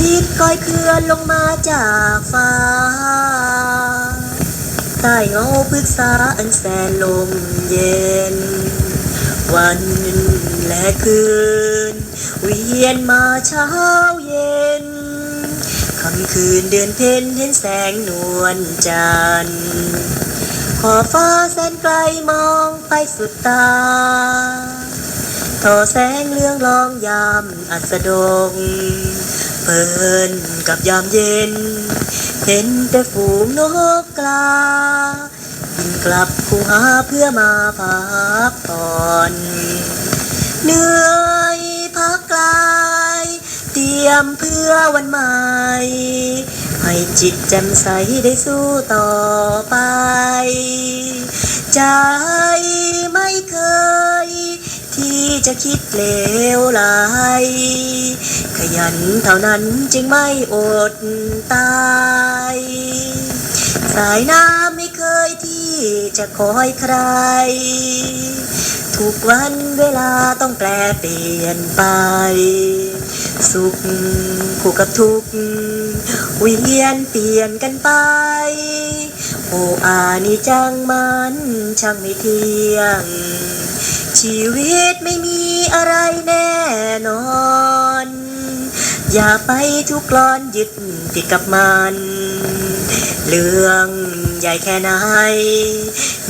ทิศก้อยเคลื่อนลงมาจากฟ้า ใต้เงาพฤกษาอันแสนลมเย็น วันและคืน เวียนมาเช้าเย็นค่ำคืนเดือนเพ็ญเห็นแสงนวลจันทร์ขอฟ้าแสนไกลมองไปสุดตาต่อแสงเรื่องรองยามอัสดง เปินกับยามเย็น เห็นแต่ฝูงนกกลาบินกลับคูหาเพื่อมาพักผ่อนเหนื่อยพักกลาย เตรียมเพื่อวันใหม่ ให้จิตแจ่มใสได้สู้ต่อไป ใจ จะคิดเลวไหลขยันเท่านั้นจึงไม่อดตาย สายน้ำไม่เคยที่จะคอยใคร ทุกวันเวลาต้องแปลเปลี่ยนไป สุขคู่กับทุกข์เวียนเปลี่ยนกันไปโอ้อานี่จังมันช่างไม่เที่ยง ชีวิตไม่มีอะไรแน่นอน อย่าไปทุกข์ร้อนยึดติดกับมัน เรื่องใหญ่แค่ไหน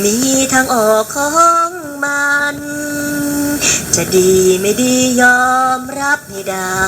มีทางออกของมัน จะดีไม่ดียอมรับให้ได้